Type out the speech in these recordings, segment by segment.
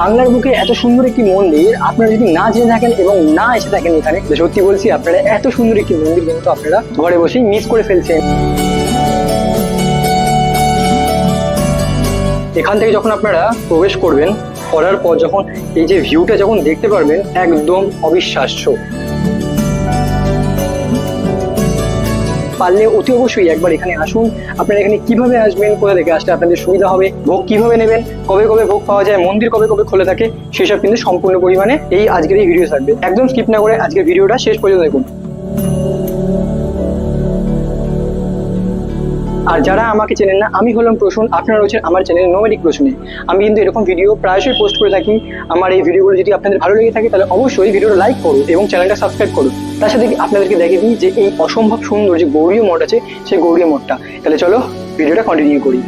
বাংলার বুকে এত সুন্দর একটি মন্দির, আপনারা যদি না জেনে থাকেন এবং না এসে থাকেন এখানে সত্যি বলছি, আপনারা এত সুন্দর একটি মন্দির কিন্তু আপনারা ঘরে বসেই মিস করে ফেলছেন। এখান থেকে যখন আপনারা প্রবেশ করবেন, করার পর যখন এই যে ভিউটা যখন দেখতে পারবেন, একদম অবিশ্বাস্য। পারলে অতি অবশ্যই একবার এখানে আসুন। আপনারা এখানে কীভাবে আসবেন, কোথা থেকে আসলে আপনাদের সুবিধা হবে, ভোগ কীভাবে নেবেন, কবে কবে ভোগ পাওয়া যায়, মন্দির কবে কবে খোলা থাকে, সেসব কিন্তু সম্পূর্ণ পরিমাণে এই আজকের এই ভিডিও থাকবে। একদম স্কিপ না করে আজকের ভিডিওটা শেষ পর্যন্ত দেখুন। আর যারা আমাকে চেনেন না, আমি হলাম প্রসূন, আপনারা রয়েছেন আমার চ্যানেল নোমেডিক প্রসূনে। আমি কিন্তু এরকম ভিডিও প্রায়শই পোস্ট করে থাকি। আমার এই ভিডিওগুলো যদি আপনাদের ভালো লেগে থাকে, তাহলে অবশ্যই ভিডিওটা লাইক করুন এবং চ্যানেলটা সাবস্ক্রাইব করুন। তার সাথে আপনাদেরকে দেখে দিই যে এই অসম্ভব সুন্দর যে গৌরীয় মঠ আছে, সেই গৌরীয় মঠটা। তাহলে চলো ভিডিওটা কন্টিনিউ করি।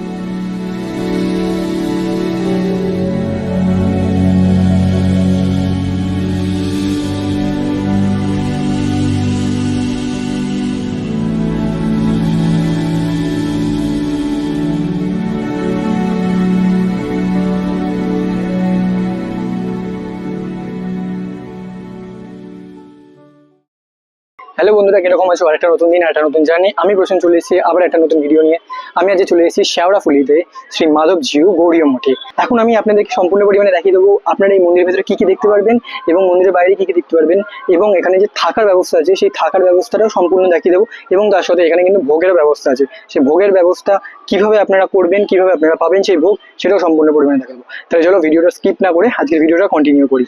হ্যালো বন্ধুরা, কীরকম আছো? আরেকটা নতুন দিন একটা নতুন জার্নি। আমি প্রশ্ন চলে এসেছি, আবার একটা নতুন ভিডিও নিয়ে। আমি আজকে চলে এসেছি শেওড়াফুলিতে শ্রী মাধব জিউ গৌরীয় মঠে। এখন আমি আপনাদেরকে সম্পূর্ণ পরিমাণে দেখিয়ে দেবো আপনারা এই মন্দিরের ভেতরে কি কি দেখতে পারবেন এবং মন্দিরের বাইরে কি কি দেখতে পারবেন এবং এখানে যে থাকার ব্যবস্থা আছে, সেই থাকার ব্যবস্থাটাও সম্পূর্ণ দেখিয়ে দেবো এবং তার সাথে এখানে কিন্তু ভোগের ব্যবস্থা আছে। সেই ভোগের ব্যবস্থা কীভাবে আপনারা করবেন, কীভাবে আপনারা পাবেন সেই ভোগ, সেটাও সম্পূর্ণ পরিমাণে দেখাবো। তাহলে চলো ভিডিওটা স্কিপ না করে আজকের ভিডিওটা কন্টিনিউ করি।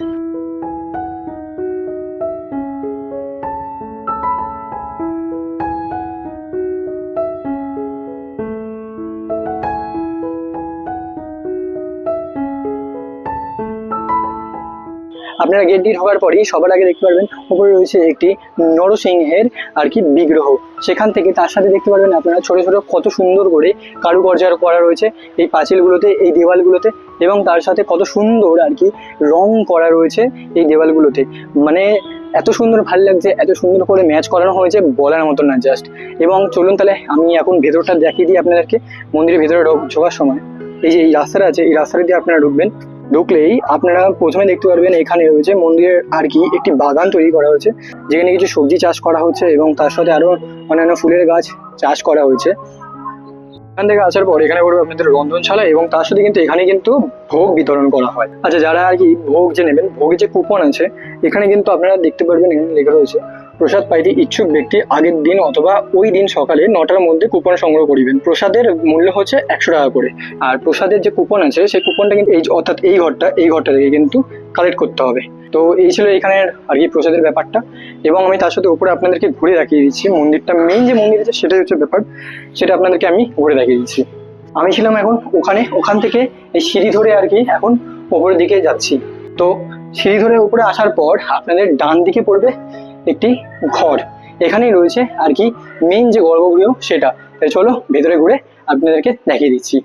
আপনারা গেট দিয়ে ঢোকার পরেই সবার আগে দেখতে পারবেন উপরে রয়েছে একটি নরসিংহের আর কি বিগ্রহ। সেখান থেকে তার সাথে দেখতে পারবেন আপনারা ছোট ছোট কত সুন্দর করে কারুকার্য করা রয়েছে এই পাঁচিলগুলোতে, এই দেওয়ালগুলোতে এবং তার সাথে কত সুন্দর আর কি রং করা রয়েছে এই দেওয়ালগুলোতে। মানে এত সুন্দর ভালো লাগছে, এত সুন্দর করে ম্যাচ করানো হয়েছে বলার মতো না জাস্ট এবং চলুন তাহলে আমি এখন ভেতরটা দেখিয়ে দিই আপনাদেরকে। মন্দিরের ভেতরে ঢোক- ঢোকার সময়। এই যে এই রাস্তাটা আছে, এই রাস্তাটা দিয়ে আপনারা ঢুকবেন। ঢুকলেই আপনারা প্রথমে দেখতে পারবেন এখানে রয়েছে মন্দিরের আর কি একটি বাগান তৈরি করা হয়েছে, যেখানে কিছু সবজি চাষ করা হচ্ছে এবং তার সাথে আরও অন্যান্য ফুলের গাছ চাষ করা হয়েছে। এখান থেকে আসার পর এখানে পড়বে আপনাদের রন্ধনশালা এবং তার সাথে কিন্তু এখানে কিন্তু ভোগ বিতরণ করা হয়। আচ্ছা যারা আর কি ভোগ যে নেবেন, ভোগের যে কুপন আছে, এখানে কিন্তু আপনারা দেখতে পারবেন এখানে লেখা রয়েছে প্রসাদ পাইতে ইচ্ছুক ব্যক্তি আগের দিন অথবা ওই দিন সকালে নটার মধ্যে কুপন সংগ্রহ করিবেন। প্রসাদের মূল্য হচ্ছে একশো টাকা করে। আর প্রসাদের যে কুপন আছে, সেই কুপনটা কিন্তু এই অর্থাৎ এই ঘরটা এই ঘরটা থেকে কিন্তু কালেক্ট করতে হবে। তো এই ছিল এখানের আর কি প্রসাদের ব্যাপারটা। এবং আমি তার সাথে উপরে আপনাদেরকে ঘুরে দেখিয়ে দিচ্ছি। মন্দিরটা মেইন যে মন্দির আছে, সেটাই হচ্ছে ব্যাপার। সেটা আপনাদেরকে আমি ঘুরে দেখিয়ে দিচ্ছি। আমি ছিলাম এখন ওখানে, ওখান থেকে এই সিঁড়ি ধরে আর কি এখন উপরের দিকে যাচ্ছি। তো সিঁড়ি ধরে উপরে আসার পর আপনাদের ডান দিকে পড়বে একটি ঘর। এখানেই রয়েছে আর কি মেইন যে গর্ভগৃহ সেটা। তাই চলো ভেতরে ঘুরে আপনাদেরকে দেখিয়ে দিচ্ছি।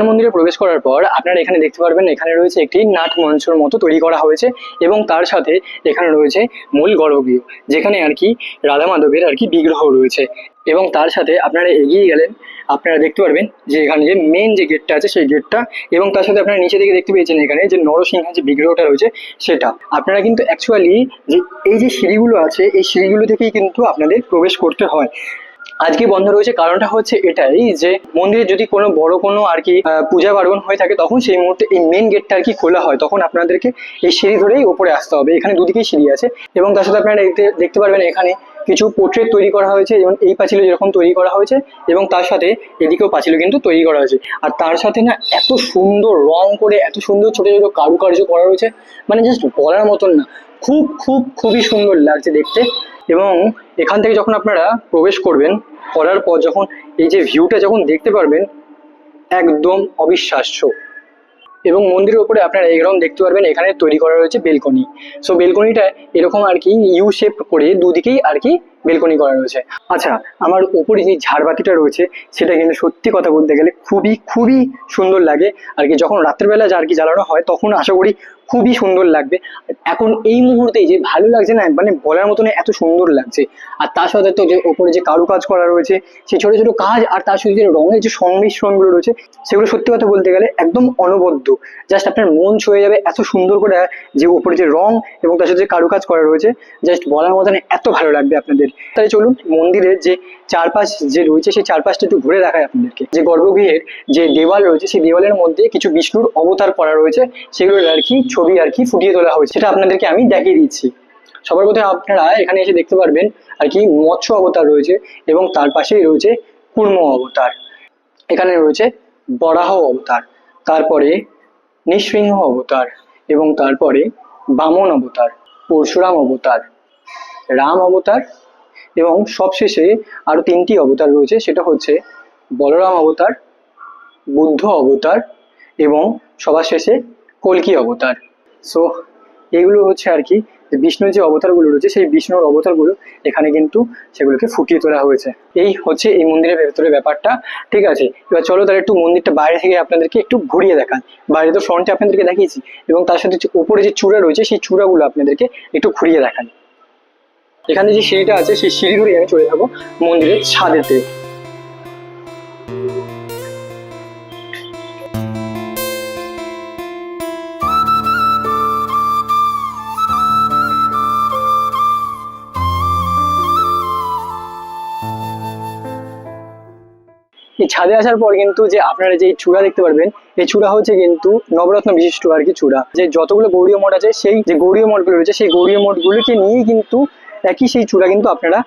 প্রধান মন্দিরে প্রবেশ করার পর আপনারা এখানে দেখতে পারবেন এখানে রয়েছে একটি নাট মঞ্চর মতো তৈরি করা হয়েছে এবং তার সাথে এখানে রয়েছে মূল গর্ভগৃহ যেখানে আর কি রাধা মাধবের আর কি বিগ্রহ রয়েছে। এবং তার সাথে আপনারা এগিয়ে গেলেন, আপনারা দেখতে পারবেন যে এখানে যে মেন যে গেটটা আছে সেই গেটটা এবং তার সাথে আপনারা নিচে থেকে দেখতে পেয়েছেন এখানে যে নরসিংহের যে বিগ্রহটা রয়েছে সেটা। আপনারা কিন্তু অ্যাকচুয়ালি যে এই যে সিঁড়িগুলো আছে, এই সিঁড়িগুলো থেকেই কিন্তু আপনাদের প্রবেশ করতে হয়। আজকে বন্ধ রয়েছে? কারণটা হচ্ছে এটাই যে মন্দিরে যদি কোনো বড় কোনো আর কি পূজা পার্বণ হয়ে থাকে, তখন সেই মুহূর্তে এই মেন গেটটা আর কি খোলা হয়। তখন আপনাদেরকে এই সিঁড়ি ধরেই উপরে আসতে হবে। এখানে দুদিকেই সিঁড়ি আছে এবং তার সাথে আপনারা দেখতে দেখতে পারবেন এখানে কিছু পোর্ট্রেট তৈরি করা হয়েছে যেমন এই পাঁচিলে যেরকম তৈরি করা হয়েছে এবং তার সাথে এদিকেও পাঁচিলে কিন্তু তৈরি করা হয়েছে। আর তার সাথে না এত সুন্দর রং করে, এত সুন্দর ছোট ছোট কারুকার্য করা রয়েছে। মানে জাস্ট বলার মতন না, খুব খুব, খুবই সুন্দর লাগছে দেখতে। এবং এখান থেকে যখন আপনারা প্রবেশ করবেন, করার পর যখন এই যে ভিউটা যখন দেখতে পারবেন, একদম অবিশ্বাস্য। এবং মন্দিরের উপরে আপনারা এরকম দেখতে পারবেন, এখানে তৈরি করা রয়েছে বেলকনি। সো বেলকনিটা এরকম আর কি ইউ শেপ করে দুদিকেই আর কি বেলকনি করা রয়েছে। আচ্ছা আমার উপরে যে ঝাড়বাতিটা রয়েছে, সেটা কিন্তু সত্যি কথা বলতে গেলে খুবই খুবই সুন্দর লাগে। আর কি যখন রাত্রেবেলা যা আর কি জ্বালানো হয়, তখন আশা করি খুবই সুন্দর লাগবে। এখন এই মুহূর্তে যে ভালো লাগছে না মানে বলার মতন এত সুন্দর লাগছে। আর তার সাথে তো যে ওপরে যে কারুকাজ করা রয়েছে সেই ছোট ছোট কাজ আর তার সাথে যে রঙের যে সংমিশ্রণগুলো রয়েছে, সেগুলো সত্যি কথা বলতে গেলে একদম অনবদ্য। জাস্ট আপনার মন ছুঁয়ে যাবে এত সুন্দর করে যে ওপরে যে রং এবং তার সাথে যে কারুকাজ করা রয়েছে জাস্ট বলার মতন এত ভালো লাগবে আপনাদের। তাহলে চলুন মন্দিরের যে চারপাশ যে রয়েছে, সেই চারপাশটা একটু ঘুরে দেখায় আপনাদেরকে। যে গর্ভগৃহের যে দেওয়াল রয়েছে, সেই দেওয়ালের মধ্যে কিছু বিষ্ণুর অবতার করা রয়েছে সেগুলোর আর কি ছবি আর কি ফুটিয়ে তোলা হয়েছে সেটা আপনাদেরকে আমি দেখিয়ে দিচ্ছি। সবার প্রথমে আপনারা এখানে এসে দেখতে পারবেন আর কি মৎস্য অবতার রয়েছে এবং তার পাশেই রয়েছে কুর্ম অবতার। এখানে রয়েছে বরাহ অবতার, তারপরে নৃসিংহ অবতার এবং তারপরে বামন অবতার, পরশুরাম অবতার, রাম অবতার এবং সবশেষে আরও তিনটি অবতার রয়েছে, সেটা হচ্ছে বলরাম অবতার, বুদ্ধ অবতার এবং সবার শেষে কলকি অবতার। সো এগুলো হচ্ছে আর কি যে বিষ্ণুর যে অবতারগুলো রয়েছে, সেই বিষ্ণুর অবতারগুলো এখানে কিন্তু সেগুলোকে ফুটিয়ে তোলা হয়েছে। এই হচ্ছে এই মন্দিরের ভেতরে ব্যাপারটা, ঠিক আছে? এবার চলো তাহলে একটু মন্দিরটা বাইরে থেকে আপনাদেরকে একটু ঘুরিয়ে দেখান বাইরে তো ফ্রন্টে আপনাদেরকে দেখিয়েছি এবং তার সাথে উপরে যে চূড়া রয়েছে, সেই চূড়াগুলো আপনাদেরকে একটু ঘুরিয়ে দেখান এখানে যে সিঁড়িটা আছে, সেই সিঁড়ি ধরে আমি চলে যাব মন্দিরের ছাদেতে এই ছাদে আসার পর কিন্তু যে আপনারা যে চূড়া দেখতে পারবেন, এই চূড়া হচ্ছে কিন্তু নবরত্ন বিশিষ্ট আর কি চূড়া। যে যতগুলো গৌরীয় মঠ আছে, সেই যে গৌরীয় মঠগুলো রয়েছে, সেই গৌরীয় মঠগুলোকে নিয়েই কিন্তু একই সেই চূড়া কিন্তু আপনারা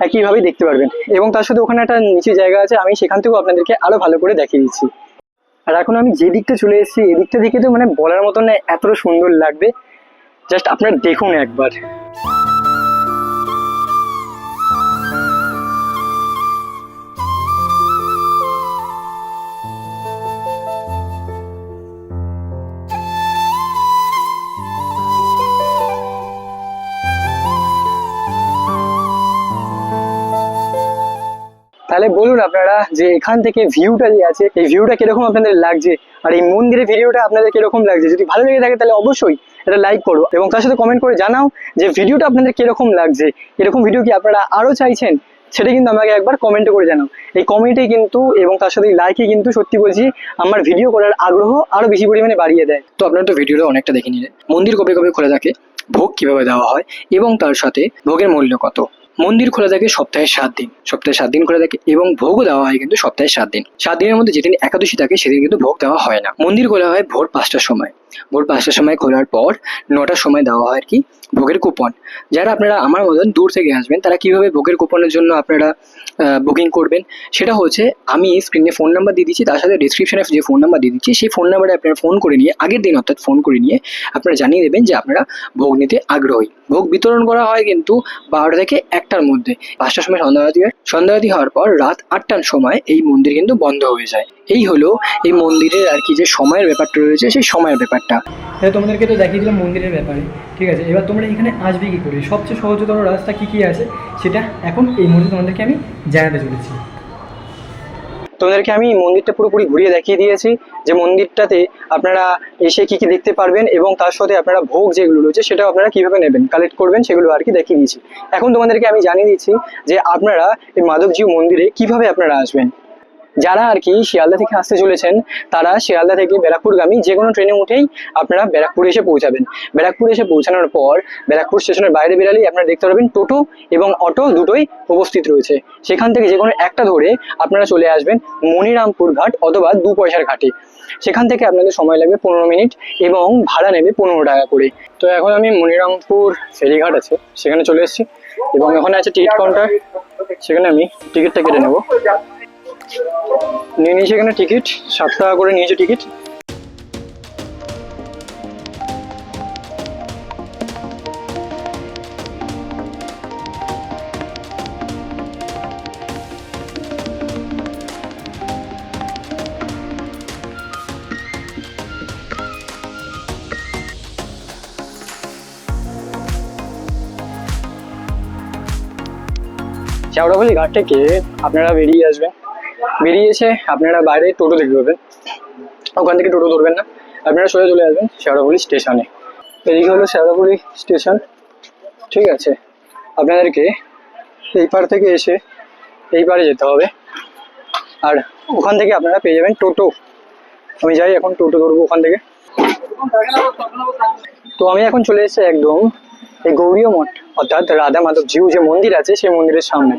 একইভাবে দেখতে পারবেন। এবং তার সাথে ওখানে একটা নিচে জায়গা আছে, আমি সেখান থেকেও আপনাদেরকে আরও ভালো করে দেখিয়ে দিচ্ছি। আর এখন আমি যে দিকটা চলে এসেছি এদিকটা দেখে তো মানে বলার মতন না এতটা সুন্দর লাগবে। জাস্ট আপনারা দেখুন একবার। তাহলে বলুন আপনারা যে এখান থেকে ভিউটা যে আছে, এই ভিউটা কীরকম আপনাদের লাগছে? আর এই মন্দিরের ভিডিওটা আপনাদের কীরকম লাগছে? যদি ভালো লেগে থাকে তাহলে অবশ্যই এটা লাইক করো এবং তার সাথে কমেন্ট করে জানাও যে ভিডিওটা আপনাদের কীরকম লাগছে? এরকম ভিডিও কি আপনারা আরও চাইছেন? সেটা কিন্তু আমাকে একবার কমেন্টে করে জানাও। এই কমেন্টে কিন্তু এবং তার সাথে লাইকে কিন্তু সত্যি বলছি, আমার ভিডিও করার আগ্রহ আরও বেশি পরিমাণে বাড়িয়ে দেয়। তো আপনারা তো ভিডিওটা অনেকটা দেখে নিলেন। মন্দির কবে কবে খোলা থাকে, ভোগ কীভাবে দেওয়া হয় এবং তার সাথে ভোগের মূল্য কত? মন্দির খোলা থাকে সপ্তাহে সাত দিন। সপ্তাহে সাত দিন খোলা থাকে এবং ভোগ দেওয়া হয় কিন্তু সপ্তাহে সাত দিন। সাত দিনের মধ্যে যেদিন একাদশী থাকে, সেদিন কিন্তু ভোগ দেওয়া হয় না। মন্দির খোলা হয় ভোর পাঁচটার সময়। ভোর পাঁচটার সময় খোলার পর নটার সময় দেওয়া হয় আর কি ভোগের কুপন যারা আপনারা আমার মতন দূর থেকে আসবেন, তারা কীভাবে ভোগের কুপনের জন্য আপনারা বুকিং করবেন, সেটা হচ্ছে আমি স্ক্রিনে ফোন নাম্বার দিয়ে দিচ্ছি, তার সাথে ডিসক্রিপশনে যে ফোন নাম্বার দিয়ে দিচ্ছি, সেই ফোন নাম্বারে আপনারা ফোন করে নিয়ে, আগের দিন অর্থাৎ ফোন করে নিয়ে আপনারা জানিয়ে দেবেন যে আপনারা ভোগ নিতে আগ্রহী। ভোগ বিতরণ করা হয় কিন্তু বারোটা থেকে একটার মধ্যে। পাঁচটার সময় সন্ধ্যাবাতি হয়। সন্ধ্যাবাতি হওয়ার পর রাত আটটার সময় এই মন্দির কিন্তু বন্ধ হয়ে যায়। এই হলো এই মন্দিরের আর কি যে সময়ের ব্যাপারটা রয়েছে, সেই সময়ের ব্যাপারটা। হ্যাঁ তোমাদেরকে তো দেখিয়ে দিলাম মন্দিরের ব্যাপারে ঠিক আছে? এবার তোমরা এখানে আসবে কী করে? সবচেয়ে সহজতর রাস্তা কী কী আছে? সেটা এখন এই মুহূর্তে তোমাদেরকে আমি জানাতে চলেছি। তোমাদেরকে আমি মন্দিরটা পুরোপুরি ঘুরিয়ে দেখিয়ে দিয়েছি যে মন্দিরটাতে আপনারা এসে কি কি দেখতে পারবেন এবং তার সাথে আপনারা ভোগ যেগুলো রয়েছে সেটাও আপনারা কীভাবে নেবেন কালেক্ট করবেন সেগুলো আর কি দেখিয়ে দিয়েছি। এখন তোমাদেরকে আমি জানিয়ে দিচ্ছি যে আপনারা এই মাধবজিউ মন্দিরে কীভাবে আপনারা আসবেন। যারা আর কি শিয়ালদা থেকে আসতে চলেছেন, তারা শিয়ালদা থেকে ব্যারাকপুরগামী যে কোনো ট্রেনে উঠেই আপনারা ব্যারাকপুরে এসে পৌঁছাবেন। ব্যারাকপুর এসে পৌঁছানোর পর ব্যারাকপুর স্টেশনের বাইরে বেরালেই আপনারা দেখতে পারবেন টোটো এবং অটো দুটোই উপস্থিত রয়েছে। সেখান থেকে যে কোনো একটা ধরে আপনারা চলে আসবেন মনিরামপুর ঘাট অথবা দু পয়সার ঘাটে। সেখান থেকে আপনাদের সময় লাগবে পনেরো মিনিট এবং ভাড়া নেবে পনেরো টাকা করে। তো এখন আমি মনিরামপুর ফেরিঘাট আছে, সেখানে চলে এসেছি এবং ওখানে আছে টিকিট কাউন্টার। সেখানে আমি টিকিটটা কেটে নেব। নিয়ে নিয়েছি এখানে টিকিট, সাত টাকা করে নিয়েছে টিকিট। শেওড়াফুলি ঘাট থেকে আপনারা বেরিয়ে আসবেন। বেরিয়ে এসে আপনারা বাইরে টোটো দেখতে পাবেন। ওখান থেকে টোটো ধরবেন না। আপনারা সোজা চলে আসবেন শেওড়াফুলি স্টেশনে। এদিকে হলো শেওড়াফুলি স্টেশন। ঠিক আছে। আপনাদেরকে এই পার থেকে এসে এই পারে যেতে হবে। আর ওখান থেকে আপনারা পেয়ে যাবেন টোটো। আমি যাই এখন টোটো ধরবো ওখান থেকে। তো আমি এখন চলে এসেছি একদম এই গৌরীয় মঠ, অর্থাৎ রাধা মাধব জিউ যে মন্দির আছে সেই মন্দিরের সামনে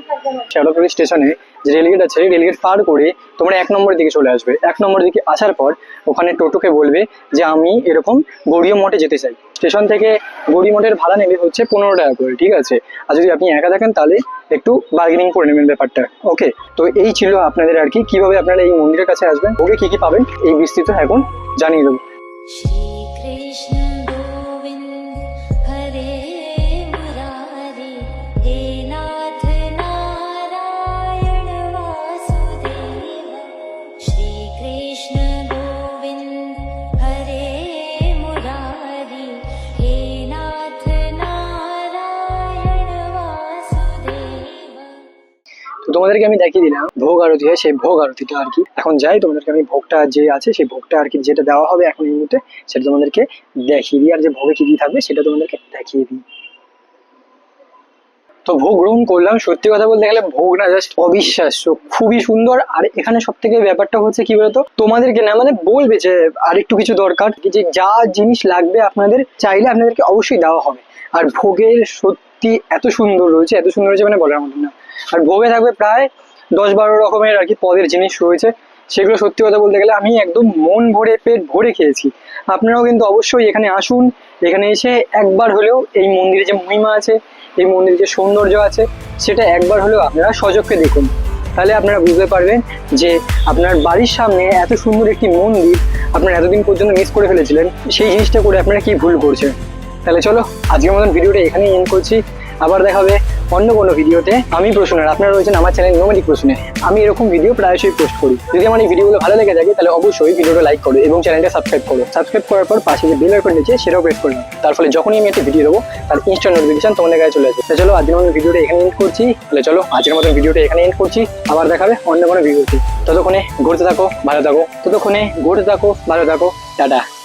শ্যাওড়াপুরি স্টেশনে যে রেলগেট আছে রেলগেট পার করে তোমরা এক নম্বরের দিকে চলে আসবে। এক নম্বর দিকে আসার পর ওখানে টোটোকে বলবে যে, আমি এরকম গৌরীয় মঠে যেতে চাই। স্টেশন থেকে গৌরী মঠের ভাড়া নেবে হচ্ছে পনেরো টাকা করে, ঠিক আছে? আর যদি আপনি একা থাকেন, তাহলে একটু বার্গেনিং করে নেবেন ব্যাপারটা। ওকে তো এই ছিল আপনাদের আর কি, কীভাবে আপনারা এই মন্দিরের কাছে আসবেন, ওকে কি কি পাবেন, এই বিস্তৃত এখন জানিয়ে দেবো। তোমাদেরকে আমি দেখিয়ে দিলাম ভোগ আরতি হয়, সেই ভোগ আরতিটা আর কি। এখন যাই, তোমাদেরকে আমি ভোগটা যে আছে, সেই ভোগটা আর কি যেটা দেওয়া হবে এখন এই মুহূর্তে, সেটা তোমাদেরকে দেখিয়ে দিই। আর যে ভোগে কি কি থাকবে, সেটা তোমাদেরকে দেখিয়ে দিই। তো ভোগ গ্রহণ করলাম। সত্যি কথা বলতে গেলে ভোগ না জাস্ট অবিশ্বাস্য। খুবই সুন্দর। আর এখানে সব থেকে ব্যাপারটা হচ্ছে কি বলতো? তোমাদেরকে না মানে বলবে যে আর একটু কিছু দরকার যে যা জিনিস লাগবে আপনাদের, চাইলে আপনাদেরকে অবশ্যই দেওয়া হবে। আর ভোগের সত্যি এত সুন্দর রয়েছে, এত সুন্দর রয়েছে মানে বলার মতন না। আর ভোগে থাকবে প্রায় দশ বারো রকমের আর কি পদের জিনিস রয়েছে। সেগুলো সত্যি কথা বলতে গেলে আমি একদম মন ভরে, পেট ভরে খেয়েছি। আপনারাও কিন্তু অবশ্যই এখানে আসুন, এখানে এসে একবার হলেও এই মন্দিরে যে মহিমা আছে, এই মন্দিরে যে সৌন্দর্য আছে, সেটা একবার হলেও আপনারা সচক্ষে দেখুন। তাহলে আপনারা বুঝতে পারবেন যে আপনার বাড়ির সামনে এত সুন্দর একটি মন্দির আপনারা এতদিন পর্যন্ত মিস করে ফেলেছিলেন, সেই জিনিসটা করে আপনারা কি ভুল করছেন? তাহলে চলো, আজকের মতন ভিডিওটা এখানেই এন্ড করছি। আবার দেখাবে অন্য কোনো ভিডিওতে আমি প্রশ্নের আপনারা রয়েছেন আমার চ্যানেল নোমেডিক প্রশ্নে আমি এরকম ভিডিও প্রায়শই পোস্ট করি। যদি আমার এই ভিডিওগুলো ভালো লেগে থাকে, তাহলে অবশ্যই ভিডিওটা লাইক করো এবং চ্যানেলটা সাবস্ক্রাইব করো। সাবস্ক্রাইব করার পর পাশে যে বেল আইকন নিচে সেটাও প্রেস করে নাও। তার ফলে যখনই আমি একটা ভিডিও দেবো, তার ইনস্ট্যান্ট নোটিফিকেশন তোমাদের কাছে চলে আসবে। চলো, আজকের মতন ভিডিওটা এখানে এন্ড করছি। তাহলে চলো, আজকের মতন ভিডিওটা এখানে এন্ড করছি। আবার দেখাবে অন্য কোনো ভিডিওতে ততক্ষণে ঘুরতে থাকো, ভালো থাকো। ততক্ষণে ঘুরতে থাকো, ভালো থাকো। টাটা।